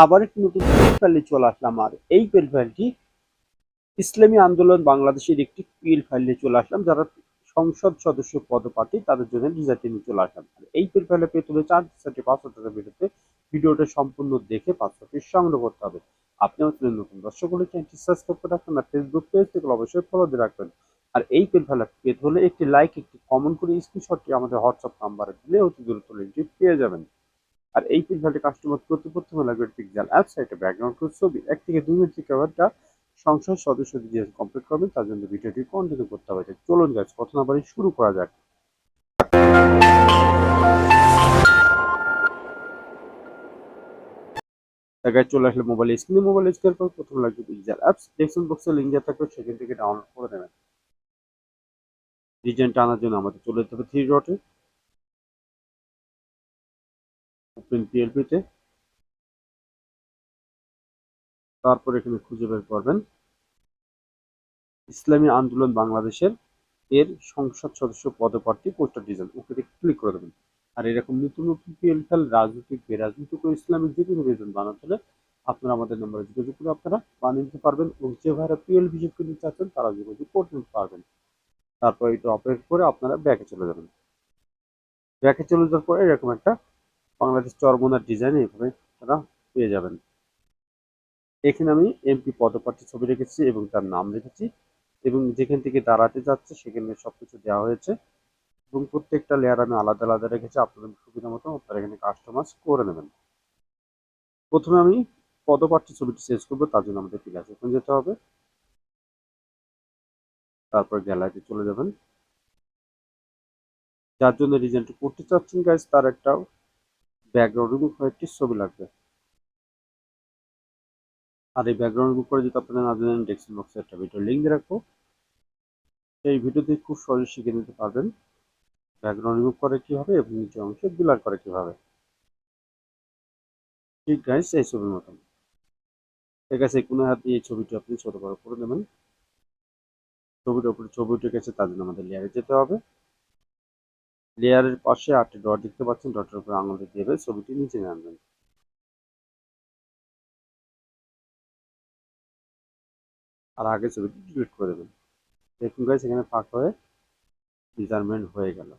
আবার একটি নতুন পেল চলে আসলাম, আর এই পেল ইসলামী আন্দোলন বাংলাদেশের একটি পিএল ফাইলে চলে আসলাম, যারা সংসদ সদস্য পদপ্রার্থী তাদের জন্য ডিজাইনটি নিয়ে চলে আসলাম। এই পেল ফাইলে পেতে হলে চার চারটি পাঁচশো টাকা ভিডিওতে ভিডিওটা সম্পূর্ণ দেখে পাঁচশোটি সংগ্রহ করতে হবে। আপনি আমাদের নতুন দর্শক হলে চ্যানেলটি সাবস্ক্রাইব করে রাখবেন আর ফেসবুক পেজ থেকে অবশ্যই ফলো দিয়ে রাখবেন। আর এই পেল ফেলা পেতে হলে একটি লাইক একটি কমেন্ট করে স্ক্রিনশটটি আমাদের হোয়াটসঅ্যাপ নাম্বারে দিলে অতি দ্রুত লিঙ্কটি পেয়ে যাবেন। আর এই পেল ফেলটি কাস্টমার করতে প্রথমে লাগবে পিকজাল অ্যাপ সাইটে ব্যাকগ্রাউন্ড ছবি, এক থেকে দুই মিনিট ক্যামেরাটা সংসদ সদস্য দিয়ে কমপ্লিট করবেন, তার জন্য ভিডিওটি কন্টিনিউ করতে হবে। চলুন গাছ কথা না শুরু করা যাক। জায়গায় চলে আসলে মোবাইল স্ক্রিনে মোবাইল স্ক্রিনের পর প্রথম লাগবে পিকজাল অ্যাপস ডেসক্রিপশন বক্সে লিঙ্ক থাকবে সেখান থেকে ডাউনলোড করে নেবেন। ডিজাইনটা আনার জন্য আমাদের চলে যেতে হবে থ্রি ডটে ওপেন পিএলপিতে তারপর এখানে খুঁজে বের করবেন। ইসলামী আন্দোলন বাংলাদেশের এর সংসদ সদস্য পদপ্রার্থী পোস্টার ডিজাইন। ওকে ক্লিক করে দেবেন। আর এরকম নতুন নতুন পিএলফেল রাজনৈতিক, বেরাজনৈতিক ও ইসলামিক যে কোনো ডিজাইন বানাতে আপনারা আমাদের নম্বরে যোগাযোগ করে আপনারা বানিয়ে নিতে পারবেন। এবং যে ভাইরা পিএল ভিজিট করতে চাচ্ছেন তারা যোগাযোগ করে নিতে পারবেন। তারপর এটা অপারেট করে আপনারা ব্যাকে চলে যাবেন। ব্যাকে চলে যাওয়ার পরে এরকম একটা বাংলাদেশ চরমোনার ডিজাইন এইভাবে তারা পেয়ে যাবেন। এখানে আমি এমপি পদপ্রার্থী ছবি রেখেছি এবং তার নাম রেখেছি এবং যেখান থেকে দাঁড়াতে যাচ্ছে সেখানে সবকিছু দেওয়া হয়েছে এবং প্রত্যেকটা লেয়ার আমি আলাদা আলাদা রেখেছি, আপনাদের সুবিধা মতো আপনারা এখানে কাস্টমাইজ করে নেবেন। প্রথমে আমি পদপ্রার্থী ছবিটি চেঞ্জ করব, তার জন্য আমাদের ক্লাস এখন যেতে হবে তারপর গ্যালারিতে চলে যাবেন। যার জন্য ডিজাইনটি করতে চাচ্ছেন গাইজ তার একটা ব্যাকগ্রাউন্ড এবং কয়েকটি ছবি লাগবে। আর এই ব্যাকগ্রাউন্ড বুক করে যদি আপনারা না জানেন ডেস্কটপ বক্সে একটা ভিডিও লিঙ্ক দিয়ে রাখব। সেই ভিডিওতে খুব সহজে শিখে নিতে পারবেন। ব্যাকগ্রাউন্ড রিমুভ করে কীভাবে এবং নিচে অংশে ব্লার করে কীভাবে। ঠিক গাইস এই ছবির মতন। ঠিক আছে কোনো হাত দিয়ে এই ছবিটি আপনি ছোট বড় করে দেবেন ছবিটার উপরে ছবি উঠে গেছে, তার জন্য আমাদের লেয়ারে যেতে হবে। লেয়ারের পাশে আটটি ডট দেখতে পাচ্ছেন ডটের উপরে আঙুল দিয়ে ছবিটি নিচে নামবেন। আর আগে ছবিটি ডিলিট করে দেবেন। দেখুন গাইস এখানে ফাঁক হয়ে মেজারমেন্ট হয়ে গেল।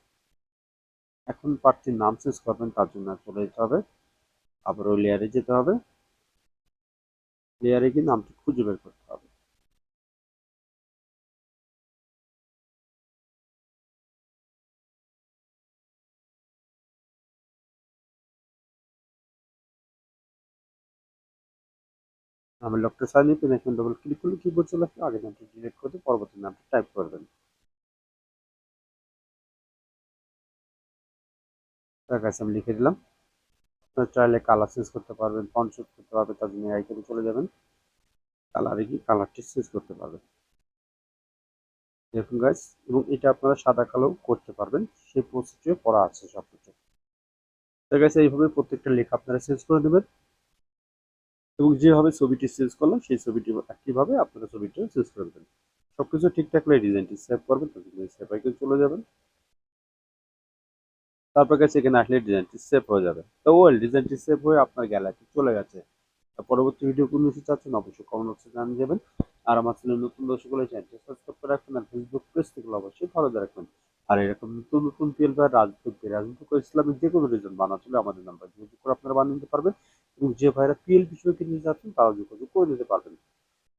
এখন প্রার্থীর নাম চেঞ্জ করবেন, তার জন্য চলে যেতে হবে। আবার ওই লেয়ারে যেতে হবে। লেয়ারে গিয়ে নামটি খুঁজে বের করতে হবে। আমি ডক্টর সাইনি পেন এখন ডবল ক্লিক করলে কিবোর্ড চলে আসবে আগে নামটি ডিলিট করে পরবর্তী নামটি টাইপ করবেন কাছে আমি লিখে দিলাম। আপনার চাইলে কালার চেঞ্জ করতে পারবেন ফন্ট শুট করতে পারবেন, তার জন্য আইকনে চলে যাবেন। কালারে কি কালারটি চেঞ্জ করতে পারবেন। দেখুন গাইস এবং এটা আপনারা সাদা কালো করতে পারবেন, সেই প্রসেসটিও করা আছে সব কিছু আছে এইভাবে প্রত্যেকটা লেখা আপনারা চেঞ্জ করে দেবেন। এবং যেভাবে ছবিটি চেঞ্জ করলাম, সেই ছবিটি একইভাবে আপনারা ছবিটি চেঞ্জ করে দেবেন। সব কিছু ঠিকঠাক হলে ডিজাইনটি সেভ করবেন তার জন্য সেভ আইকনে চলে যাবেন তারপর কাছে এখানে আসলে ডিজাইনটি সেভ হয়ে যাবে। তো ওয়েল ডিজাইনটি সেভ হয়ে আপনার গ্যালারি চলে গেছে। পরবর্তী ভিডিও কোন কিছু চাচ্ছেন অবশ্যই কমেন্ট বক্সে জানিয়ে যাবেন। আর আমার চ্যানেল নতুন দর্শক হলে চ্যানেলটি সাবস্ক্রাইব করে রাখবেন আর ফেসবুক পেজ থেকে অবশ্যই ফলো দিয়ে রাখবেন। আর এরকম নতুন নতুন তেল বা রাজনৈতিক রাজনৈতিক ইসলামিক যে কোনো রিজন বানাতে হলে আমাদের নাম্বার যোগাযোগ করে আপনারা বানিয়ে নিতে পারবেন। এবং যে ভাইরা পিএল বিষয়ে কিনতে যাচ্ছেন তারা যোগাযোগ করে নিতে পারবেন।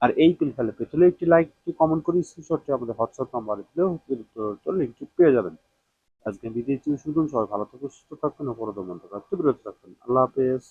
আর এই পিল ফেলে হলে একটি লাইক একটি কমেন্ট করে স্ক্রিনশটটি আমাদের হোয়াটসঅ্যাপ নাম্বারে দিলেও লিঙ্কটি পেয়ে যাবেন। আজকে বিদেশ শুধু সবাই ভালো থাকুন, সুস্থ থাকবেন অপরাধ মন্ত্র থাকতে বিরত থাকবেন আল্লাহ হাফেজ।